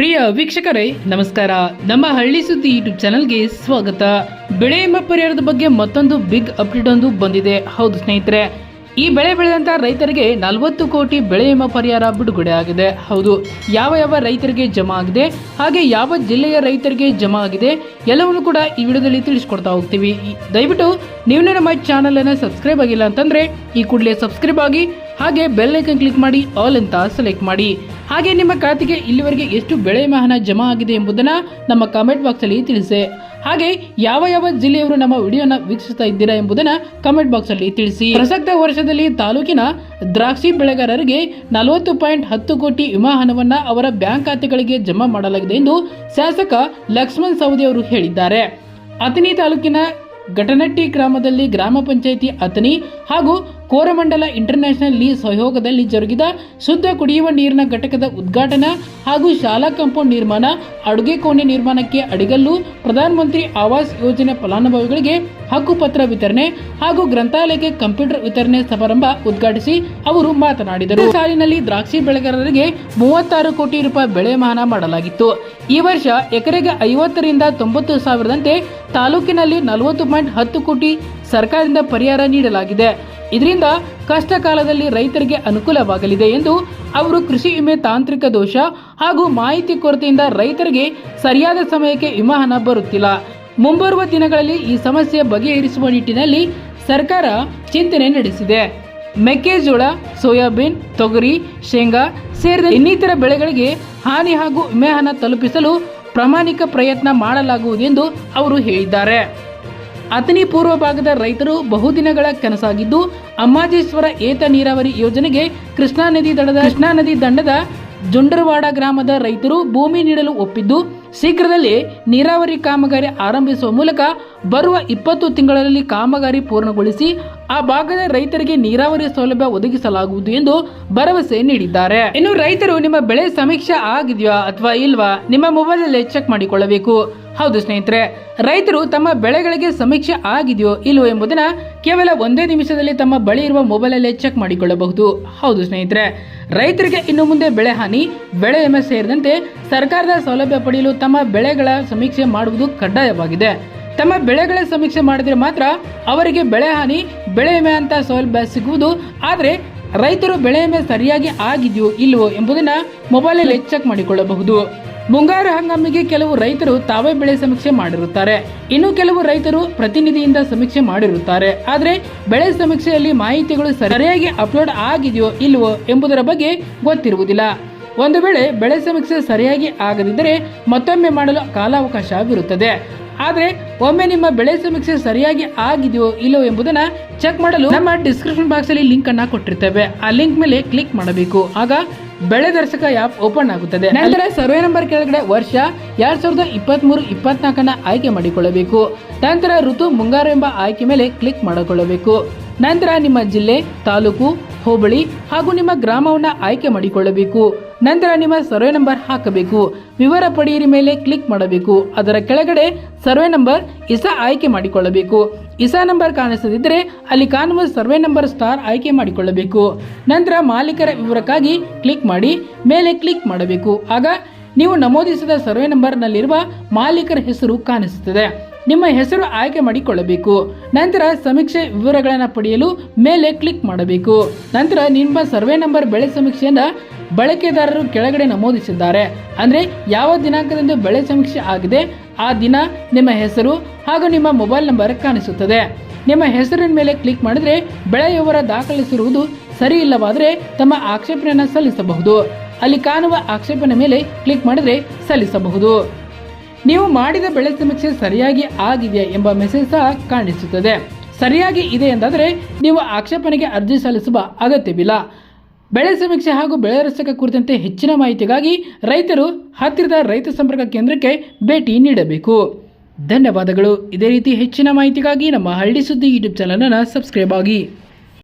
ಪ್ರಿಯ ವೀಕ್ಷಕರೇ, ನಮಸ್ಕಾರ. ನಮ್ಮ ಹಳ್ಳಿ ಸುದ್ದಿ ಯೂಟ್ಯೂಬ್ ಚಾನಲ್ಗೆ ಸ್ವಾಗತ. ಬೆಳೆ ಎಂಬ ಪರಿಹಾರದ ಬಗ್ಗೆ ಮತ್ತೊಂದು ಬಿಗ್ ಅಪ್ಡೇಟ್ ಒಂದು ಬಂದಿದೆ. ಹೌದು ಸ್ನೇಹಿತರೆ, ಈ ಬೆಳೆ ಬೆಳೆದಂತ ರೈತರಿಗೆ ನಲವತ್ತು ಕೋಟಿ ಬೆಳೆ ಎಂಬ ಪರಿಹಾರ ಬಿಡುಗಡೆ ಆಗಿದೆ. ಹೌದು, ಯಾವ ಯಾವ ರೈತರಿಗೆ ಜಮಾ ಆಗಿದೆ, ಹಾಗೆ ಯಾವ ಜಿಲ್ಲೆಯ ರೈತರಿಗೆ ಜಮಾ ಆಗಿದೆ, ಎಲ್ಲವನ್ನು ಕೂಡ ಈ ವಿಡಿಯೋದಲ್ಲಿ ತಿಳಿಸ್ಕೊಡ್ತಾ ಹೋಗ್ತೀವಿ. ದಯವಿಟ್ಟು ನೀವು ನಮ್ಮ ಚಾನಲ್ ಅನ್ನು ಸಬ್ಸ್ಕ್ರೈಬ್ ಆಗಿಲ್ಲ ಅಂತಂದ್ರೆ, ಈ ಕೂಡಲೇ ಸಬ್ಸ್ಕ್ರೈಬ್ ಆಗಿ, ಹಾಗೆ ಬೆಲ್ ಐಕನ್ ಕ್ಲಿಕ್ ಮಾಡಿ ಆಲ್ ಅಂತ ಸೆಲೆಕ್ಟ್ ಮಾಡಿ. ಹಾಗೆ ನಿಮ್ಮ ಖಾತೆಗೆ ಇಲ್ಲಿವರೆಗೆ ಎಷ್ಟು ಬೆಳೆ ಮಹನ ಜಮಾ ಆಗಿದೆ ಎಂಬುದನ್ನು ನಮ್ಮ ಕಮೆಂಟ್ ಬಾಕ್ಸಲ್ಲಿ ತಿಳಿಸಿ. ಹಾಗೆ ಯಾವ ಯಾವ ಜಿಲ್ಲೆಯವರು ನಮ್ಮ ವಿಡಿಯೋನ ವೀಕ್ಷಿಸ್ತಾ ಇದ್ದೀರಾ ಎಂಬುದನ್ನು ಕಮೆಂಟ್ ಬಾಕ್ಸಲ್ಲಿ ತಿಳಿಸಿ. ಪ್ರಸಕ್ತ ವರ್ಷದಲ್ಲಿ ತಾಲೂಕಿನ ದ್ರಾಕ್ಷಿ ಬೆಳೆಗಾರರಿಗೆ ನಲವತ್ತು ಪಾಯಿಂಟ್ ಹತ್ತು ಕೋಟಿ ವಿಮಾ ಹಣವನ್ನು ಅವರ ಬ್ಯಾಂಕ್ ಖಾತೆಗಳಿಗೆ ಜಮಾ ಮಾಡಲಾಗಿದೆ ಎಂದು ಶಾಸಕ ಲಕ್ಷ್ಮಣ್ ಸವದಿ ಅವರು ಹೇಳಿದ್ದಾರೆ. ಅಥಣಿ ತಾಲೂಕಿನ ಘಟನಟ್ಟಿ ಗ್ರಾಮದಲ್ಲಿ ಗ್ರಾಮ ಪಂಚಾಯಿತಿ ಅಥಣಿ ಹಾಗೂ ಕೋರಮಂಡಲ ಇಂಟರ್ನ್ಯಾಷನಲ್ ಲೀ ಸಹಯೋಗದಲ್ಲಿ ಜರುಗಿದ ಶುದ್ಧ ಕುಡಿಯುವ ನೀರಿನ ಘಟಕದ ಉದ್ಘಾಟನಾ ಹಾಗೂ ಶಾಲಾ ಕಾಂಪೌಂಡ್ ನಿರ್ಮಾಣ, ಅಡುಗೆ ಕೋಣೆ ನಿರ್ಮಾಣಕ್ಕೆ ಅಡಿಗಲ್ಲು ಪ್ರಧಾನಮಂತ್ರಿ ಆವಾಸ್ ಯೋಜನೆ ಫಲಾನುಭವಿಗಳಿಗೆ ಹಕ್ಕುಪತ್ರ ವಿತರಣೆ ಹಾಗೂ ಗ್ರಂಥಾಲಯಕ್ಕೆ ಕಂಪ್ಯೂಟರ್ ವಿತರಣೆ ಸಮಾರಂಭ ಉದ್ಘಾಟಿಸಿ ಅವರು ಮಾತನಾಡಿದರು. ಸಾಲಿನಲ್ಲಿ ದ್ರಾಕ್ಷಿ ಬೆಳೆಗಾರರಿಗೆ ಮೂವತ್ತಾರು ಕೋಟಿ ರೂಪಾಯಿ ಬೆಳೆ ಮಾನ ಮಾಡಲಾಗಿತ್ತು. ಈ ವರ್ಷ ಎಕರೆಗೆ ಐವತ್ತರಿಂದ ತೊಂಬತ್ತು ಸಾವಿರದಂತೆ ತಾಲೂಕಿನಲ್ಲಿ ನಲವತ್ತು ಪಾಯಿಂಟ್ ಹತ್ತು ಕೋಟಿ ಸರ್ಕಾರದಿಂದ ಪರಿಹಾರ ನೀಡಲಾಗಿದೆ. ಇದರಿಂದ ಕಷ್ಟ ಕಾಲದಲ್ಲಿ ರೈತರಿಗೆ ಅನುಕೂಲವಾಗಲಿದೆ ಎಂದು ಅವರು ಕೃಷಿ ವಿಮೆ ತಾಂತ್ರಿಕ ದೋಷ ಹಾಗೂ ಮಾಹಿತಿ ಕೊರತೆಯಿಂದ ರೈತರಿಗೆ ಸರಿಯಾದ ಸಮಯಕ್ಕೆ ವಿಮಾ ಹಣ ಬರುತ್ತಿಲ್ಲ. ಮುಂಬರುವ ದಿನಗಳಲ್ಲಿ ಈ ಸಮಸ್ಯೆ ಬಗೆಹರಿಸುವ ನಿಟ್ಟಿನಲ್ಲಿ ಸರ್ಕಾರ ಚಿಂತನೆ ನಡೆಸಿದೆ. ಮೆಕ್ಕೆಜೋಳ, ಸೋಯಾಬೀನ್, ತೊಗರಿ, ಶೇಂಗಾ ಸೇರಿದ ಇನ್ನಿತರ ಬೆಳೆಗಳಿಗೆ ಹಾನಿ ಹಾಗೂ ವಿಮೆ ಹಣ ತಲುಪಿಸಲು ಪ್ರಾಮಾಣಿಕ ಪ್ರಯತ್ನ ಮಾಡಲಾಗುವುದು ಎಂದು ಅವರು ಹೇಳಿದ್ದಾರೆ. ಅಥಣಿ ಪೂರ್ವ ಭಾಗದ ರೈತರು ಬಹುದಿನಗಳ ಕನಸಾಗಿದ್ದು, ಅಮ್ಮಾಜೇಶ್ವರ ಏತ ನೀರಾವರಿ ಯೋಜನೆಗೆ ಕೃಷ್ಣಾ ನದಿ ದಡದ ಕೃಷ್ಣಾ ನದಿ ದಂಡದ ಜುಂಡರವಾಡ ಗ್ರಾಮದ ರೈತರು ಭೂಮಿ ನೀಡಲು ಒಪ್ಪಿದ್ದು ಶೀಘ್ರದಲ್ಲೇ ನೀರಾವರಿ ಕಾಮಗಾರಿ ಆರಂಭಿಸುವ ಮೂಲಕ ಬರುವ ಇಪ್ಪತ್ತು ತಿಂಗಳಲ್ಲಿ ಕಾಮಗಾರಿ ಪೂರ್ಣಗೊಳಿಸಿ ಆ ಭಾಗದ ರೈತರಿಗೆ ನೀರಾವರಿ ಸೌಲಭ್ಯ ಒದಗಿಸಲಾಗುವುದು ಎಂದು ಭರವಸೆ ನೀಡಿದ್ದಾರೆ. ಇನ್ನು ರೈತರು ನಿಮ್ಮ ಬೆಳೆ ಸಮೀಕ್ಷೆ ಆಗಿದೆಯಾ ಅಥವಾ ಇಲ್ವಾ? ನಿಮ್ಮ ಮೊಬೈಲಲ್ಲಿ ಚೆಕ್ ಮಾಡಿಕೊಳ್ಳಬೇಕು. ಹೌದು ಸ್ನೇಹಿತರೆ, ರೈತರು ತಮ್ಮ ಬೆಳೆಗಳಿಗೆ ಸಮೀಕ್ಷೆ ಆಗಿದೆಯೋ ಇಲ್ಲವೋ ಎಂಬುದನ್ನು ಕೇವಲ ಒಂದೇ ನಿಮಿಷದಲ್ಲಿ ತಮ್ಮ ಬಳಿ ಇರುವ ಮೊಬೈಲಲ್ಲೇ ಚೆಕ್ ಮಾಡಿಕೊಳ್ಳಬಹುದು. ಹೌದು ಸ್ನೇಹಿತರೆ ರೈತರಿಗೆ ಇನ್ನು ಮುಂದೆ ಬೆಳೆ ಹಾನಿ, ಬೆಳೆ ವಿಮೆ ಸೇರಿದಂತೆ ಸರ್ಕಾರದ ಸೌಲಭ್ಯ ಪಡೆಯಲು ತಮ್ಮ ಬೆಳೆಗಳ ಸಮೀಕ್ಷೆ ಮಾಡುವುದು ಕಡ್ಡಾಯವಾಗಿದೆ. ತಮ್ಮ ಬೆಳೆಗಳ ಸಮೀಕ್ಷೆ ಮಾಡಿದರೆ ಮಾತ್ರ ಅವರಿಗೆ ಬೆಳೆ ಹಾನಿ, ಬೆಳೆ ವಿಮೆ ಅಂತ ಸೌಲಭ್ಯ ಸಿಗುವುದು. ಆದರೆ ರೈತರು ಬೆಳೆ ವಿಮೆ ಸರಿಯಾಗಿ ಆಗಿದೆಯೋ ಇಲ್ಲವೋ ಎಂಬುದನ್ನು ಮೊಬೈಲಲ್ಲಿ ಚೆಕ್ ಮಾಡಿಕೊಳ್ಳಬಹುದು. ಮುಂಗಾರು ಹಂಗಾಮಿಗೆ ಕೆಲವು ರೈತರು ತಾವೇ ಬೆಳೆ ಸಮೀಕ್ಷೆ ಮಾಡಿರುತ್ತಾರೆ. ಇನ್ನು ಕೆಲವು ರೈತರು ಪ್ರತಿನಿಧಿಯಿಂದ ಸಮೀಕ್ಷೆ ಮಾಡಿರುತ್ತಾರೆ. ಆದರೆ ಬೆಳೆ ಸಮೀಕ್ಷೆಯಲ್ಲಿ ಮಾಹಿತಿಗಳು ಸರಿಯಾಗಿ ಅಪ್ಲೋಡ್ ಆಗಿದೆಯೋ ಇಲ್ಲವೋ ಎಂಬುದರ ಬಗ್ಗೆ ಗೊತ್ತಿರುವುದಿಲ್ಲ. ಒಂದು ವೇಳೆ ಬೆಳೆ ಸಮೀಕ್ಷೆ ಸರಿಯಾಗಿ ಆಗದಿದ್ದರೆ ಮತ್ತೊಮ್ಮೆ ಮಾಡಲು ಕಾಲಾವಕಾಶವಿರುತ್ತದೆ. ಆದರೆ ಒಮ್ಮೆ ನಿಮ್ಮ ಬೆಳೆ ಸಮೀಕ್ಷೆ ಸರಿಯಾಗಿ ಆಗಿದೆಯೋ ಇಲ್ಲವೋ ಎಂಬುದನ್ನು ಚೆಕ್ ಮಾಡಲು ನಮ್ಮ ಡಿಸ್ಕ್ರಿಪ್ಷನ್ ಬಾಕ್ಸ್ ಅಲ್ಲಿ ಲಿಂಕ್ ಅನ್ನ ಕೊಟ್ಟಿರ್ತೇವೆ. ಆ ಲಿಂಕ್ ಮೇಲೆ ಕ್ಲಿಕ್ ಮಾಡಬೇಕು. ಆಗ ಬೆಳೆ ದರ್ಶಕ ಆಪ್ ಓಪನ್ ಆಗುತ್ತದೆ. ನಂತರ ಸರ್ವೆ ನಂಬರ್ ಕೆಳಗಡೆ ವರ್ಷ ಎರಡ್ ಸಾವಿರದ ಇಪ್ಪತ್ತ್ ಮೂರು ಇಪ್ಪತ್ನಾಲ್ಕನ್ನ ಆಯ್ಕೆ ಮಾಡಿಕೊಳ್ಳಬೇಕು. ನಂತರ ಋತು ಮುಂಗಾರು ಎಂಬ ಆಯ್ಕೆ ಮೇಲೆ ಕ್ಲಿಕ್ ಮಾಡಿಕೊಳ್ಳಬೇಕು. ನಂತರ ನಿಮ್ಮ ಜಿಲ್ಲೆ ತಾಲೂಕು ಹೋಬಳಿ ಹಾಗೂ ನಿಮ್ಮ ಗ್ರಾಮವನ್ನ ಆಯ್ಕೆ ಮಾಡಿಕೊಳ್ಳಬೇಕು. ನಂತರ ನಿಮ್ಮ ಸರ್ವೆ ನಂಬರ್ ಹಾಕಬೇಕು. ವಿವರ ಪಡೆಯಿರಿ ಮೇಲೆ ಕ್ಲಿಕ್ ಮಾಡಬೇಕು. ಅದರ ಕೆಳಗಡೆ ಸರ್ವೆ ನಂಬರ್ ಇಸಾ ಆಯ್ಕೆ ಮಾಡಿಕೊಳ್ಳಬೇಕು. ಇಸಾ ನಂಬರ್ ಕಾಣಿಸದಿದ್ದರೆ ಅಲ್ಲಿ ಕಾಣುವ ಸರ್ವೆ ನಂಬರ್ ಸ್ಟಾರ್ ಆಯ್ಕೆ ಮಾಡಿಕೊಳ್ಳಬೇಕು. ನಂತರ ಮಾಲೀಕರ ವಿವರಕ್ಕಾಗಿ ಕ್ಲಿಕ್ ಮಾಡಿ ಮೇಲೆ ಕ್ಲಿಕ್ ಮಾಡಬೇಕು. ಆಗ ನೀವು ನಮೂದಿಸಿದ ಸರ್ವೆ ನಂಬರ್ನಲ್ಲಿರುವ ಮಾಲೀಕರ ಹೆಸರು ಕಾಣಿಸುತ್ತದೆ. ನಿಮ್ಮ ಹೆಸರು ಆಯ್ಕೆ ಮಾಡಿಕೊಳ್ಳಬೇಕು. ನಂತರ ಸಮೀಕ್ಷೆ ವಿವರಗಳನ್ನು ಪಡೆಯಲು ಮೇಲೆ ಕ್ಲಿಕ್ ಮಾಡಬೇಕು. ನಂತರ ನಿಮ್ಮ ಸರ್ವೆ ನಂಬರ್ ಬೆಳೆ ಸಮೀಕ್ಷೆಯನ್ನು ಬಳಕೆದಾರರು ಕೆಳಗಡೆ ನಮೂದಿಸಿದ್ದಾರೆ. ಅಂದರೆ ಯಾವ ದಿನಾಂಕದಂದು ಬೆಳೆ ಸಮೀಕ್ಷೆ ಆಗಿದೆ, ಆ ದಿನ ನಿಮ್ಮ ಹೆಸರು ಹಾಗೂ ನಿಮ್ಮ ಮೊಬೈಲ್ ನಂಬರ್ ಕಾಣಿಸುತ್ತದೆ. ನಿಮ್ಮ ಹೆಸರಿನ ಮೇಲೆ ಕ್ಲಿಕ್ ಮಾಡಿದರೆ ಬೆಳೆ ವಿವರ ದಾಖಲಿಸಿರುವುದು ಸರಿ ಇಲ್ಲವಾದರೆ ತಮ್ಮ ಆಕ್ಷೇಪಣೆಯನ್ನು ಸಲ್ಲಿಸಬಹುದು. ಅಲ್ಲಿ ಕಾಣುವ ಆಕ್ಷೇಪಣೆ ಮೇಲೆ ಕ್ಲಿಕ್ ಮಾಡಿದರೆ ಸಲ್ಲಿಸಬಹುದು. ನೀವು ಮಾಡಿದ ಬೆಳೆ ಸಮೀಕ್ಷೆ ಸರಿಯಾಗಿ ಆಗಿದೆಯಾ ಎಂಬ ಮೆಸೇಜ್ ಸಹ ಕಾಣಿಸುತ್ತದೆ. ಸರಿಯಾಗಿ ಇದೆ ಎಂದಾದರೆ ನೀವು ಆಕ್ಷೇಪಣೆಗೆ ಅರ್ಜಿ ಸಲ್ಲಿಸುವ ಅಗತ್ಯವಿಲ್ಲ. ಬೆಳೆ ಸಮೀಕ್ಷೆ ಹಾಗೂ ಬೆಳೆ ರಸಕ ಕುರಿತಂತೆ ಹೆಚ್ಚಿನ ಮಾಹಿತಿಗಾಗಿ ರೈತರು ಹತ್ತಿರದ ರೈತ ಸಂಪರ್ಕ ಕೇಂದ್ರಕ್ಕೆ ಭೇಟಿ ನೀಡಬೇಕು. ಧನ್ಯವಾದಗಳು. ಇದೇ ರೀತಿ ಹೆಚ್ಚಿನ ಮಾಹಿತಿಗಾಗಿ ನಮ್ಮ ಹಳ್ಳಿ ಸುದ್ದಿ ಯೂಟ್ಯೂಬ್ ಚಾನಲನ್ನು ಸಬ್ಸ್ಕ್ರೈಬ್ ಆಗಿ.